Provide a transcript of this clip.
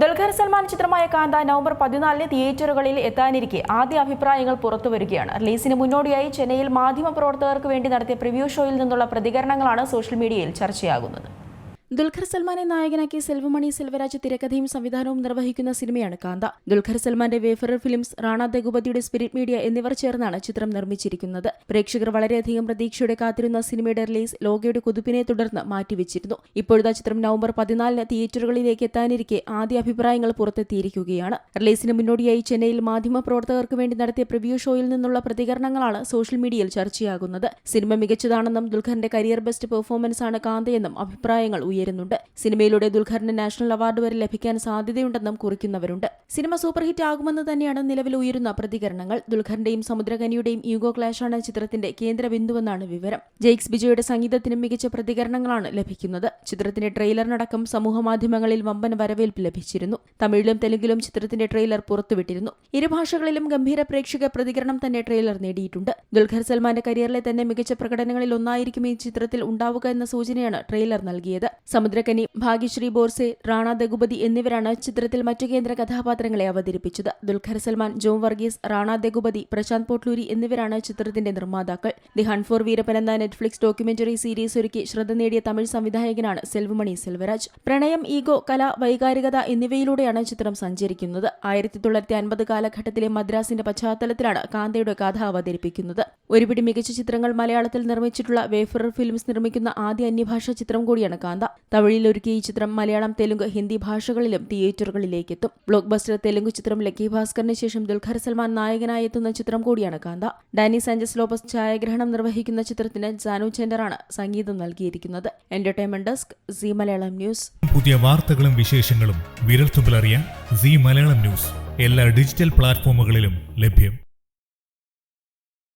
ദുൽഖർ സൽമാൻ ചിത്രമായ കാന്ത നവംബർ പതിനാലിന് തിയേറ്ററുകളിൽ എത്താനിരിക്കെ. ആദ്യ അഭിപ്രായങ്ങൾ പുറത്തുവരികയാണ് റിലീസിന് മുന്നോടിയായി ചെന്നൈയിൽ മാധ്യമപ്രവർത്തകർക്ക് വേണ്ടി നടത്തിയ പ്രിവ്യൂ ഷോയിൽ നിന്നുള്ള പ്രതികരണങ്ങളാണ് സോഷ്യൽ മീഡിയയിൽ ചർച്ചയാകുന്നത്. ദുൽഖർ സൽമാനെ നായകനാക്കി സെൽവമണി സെൽവരാജ് തിരക്കഥയും സംവിധാനവും നിർവഹിക്കുന്ന സിനിമയാണ് കാന്ത. ദുൽഖർ സൽമാന്റെ വേഫറർ ഫിലിംസ് റാണ ദഗുപതിയുടെ സ്പിരിറ്റ് മീഡിയ എന്നിവർ ചേർന്നാണ് ചിത്രം നിർമ്മിച്ചിരിക്കുന്നത്. പ്രേക്ഷകർ വളരെയധികം പ്രതീക്ഷയോടെ കാത്തിരുന്ന സിനിമയുടെ റിലീസ് ലോകയുടെ കുതിപ്പിനെ തുടർന്ന് മാറ്റിവെച്ചിരുന്നു. ഇപ്പോഴത്തെ ചിത്രം നവംബർ പതിനാലിന് തിയേറ്ററുകളിലേക്ക് എത്താനിരിക്കെ ആദ്യ അഭിപ്രായങ്ങൾ പുറത്തെത്തിയിരിക്കുകയാണ്. റിലീസിന് മുന്നോടിയായി ചെന്നൈയിൽ മാധ്യമ പ്രവർത്തകർക്ക് വേണ്ടി നടത്തിയ പ്രിവ്യൂ ഷോയിൽ നിന്നുള്ള പ്രതികരണങ്ങളാണ് സോഷ്യൽ മീഡിയയിൽ ചർച്ചയാകുന്നത്. സിനിമ മികച്ചതാണെന്നും ദുൽഖറിന്റെ കരിയർ ബെസ്റ്റ് പെർഫോമൻസ് ആണ് കാന്തയെന്നും അഭിപ്രായങ്ങൾ ഉയരുന്നുണ്ട്. സിനിമയിലൂടെ ദുൽഖറിന് നാഷണൽ അവാർഡ് വരെ ലഭിക്കാൻ സാധ്യതയുണ്ടെന്നും കുറിക്കുന്നവരുണ്ട്. സിനിമ സൂപ്പർ ഹിറ്റ് ആകുമെന്ന് തന്നെയാണ് നിലവിൽ ഉയരുന്ന പ്രതികരണങ്ങൾ. ദുൽഖറിന്റെയും സമുദ്രകനിയുടെയും യൂഗോ ക്ലാഷാണ് ചിത്രത്തിന്റെ കേന്ദ്ര ബിന്ദുവെന്നാണ് വിവരം. ജെയ്ക്സ് ബിജോയുടെ സംഗീതത്തിനും മികച്ച പ്രതികരണങ്ങളാണ് ലഭിക്കുന്നത്. ചിത്രത്തിന്റെ ട്രെയിലറിനടക്കം സമൂഹമാധ്യമങ്ങളിൽ വമ്പൻ വരവേൽപ്പ് ലഭിച്ചിരുന്നു. തമിഴിലും തെലുങ്കിലും ചിത്രത്തിന്റെ ട്രെയിലർ പുറത്തുവിട്ടിരുന്നു. ഇരുഭാഷകളിലും ഗംഭീര പ്രേക്ഷക പ്രതികരണം തന്നെ ട്രെയിലർ നേടിയിട്ടുണ്ട്. ദുൽഖർ സൽമാന്റെ കരിയറിലെ തന്നെ മികച്ച പ്രകടനങ്ങളിൽ ഒന്നായിരിക്കും ഈ ചിത്രത്തിൽ ഉണ്ടാവുക എന്ന സൂചനയാണ് ട്രെയിലർ നൽകിയത്. സമുദ്രകനി ഭാഗ്യശ്രീ ബോർസെ റാണ ദഗുപതി എന്നിവരാണ് ചിത്രത്തിൽ മറ്റു കേന്ദ്ര കഥാപാത്രങ്ങളെ അവതരിപ്പിച്ചത്. ദുൽഖർ സൽമാൻ ജോം വർഗീസ് റാണ ദഗുപതി പ്രശാന്ത് പോട്ട്ലൂരി എന്നിവരാണ് ചിത്രത്തിന്റെ നിർമ്മാതാക്കൾ. ദി ഹൺ ഫോർ വീരപ്പൻ എന്ന നെറ്റ്ഫ്ലിക്സ് ഡോക്യുമെന്ററി സീരീസ് ഒരുക്കി ശ്രദ്ധ നേടിയ തമിഴ് സംവിധായകനാണ് സെൽവമണി സെൽവരാജ്. പ്രണയം ഈഗോ കല വൈകാരികത എന്നിവയിലൂടെയാണ് ചിത്രം സഞ്ചരിക്കുന്നത്. ആയിരത്തി തൊള്ളായിരത്തി അൻപത് കാലഘട്ടത്തിലെ മദ്രാസിന്റെ പശ്ചാത്തലത്തിലാണ് കാന്തയുടെ കഥ അവതരിപ്പിക്കുന്നത്. ഒരുപിടി മികച്ച ചിത്രങ്ങൾ മലയാളത്തിൽ നിർമ്മിച്ചിട്ടുള്ള വേഫറർ ഫിലിംസ് നിർമ്മിക്കുന്ന ആദ്യ അന്യഭാഷാ ചിത്രം കൂടിയാണ് കാന്ത. തമിഴിൽ ഒരുക്കിയ ഈ ചിത്രം മലയാളം തെലുങ്ക് ഹിന്ദി ഭാഷകളിലും തിയേറ്ററുകളിലേക്ക് എത്തും ബ്ലോക്ക് ബസ്റ്റർ തെലുങ്ക് ചിത്രം ലക്കി ഭാസ്കറിന് ശേഷം ദുൽഖർ സൽമാൻ നായകനായി എത്തുന്ന ചിത്രം കൂടിയാണ് കാന്ത. ഡാനി സാഞ്ചസ് ലോപ്പസ് ഛായാഗ്രഹണം നിർവഹിക്കുന്ന ചിത്രത്തിന് ജാനു ചെൻഡറാണ് സംഗീതം നൽകിയിരിക്കുന്നത്. Entertainment desk Zee Malayalam news. പുതിയ വാർത്തകളും വിശേഷങ്ങളും വിരൽത്തുമ്പിലറിയാൻ സി മലയാളം ന്യൂസ് എല്ലാ ഡിജിറ്റൽ പ്ലാറ്റ്ഫോമുകളിലും ലഭ്യം.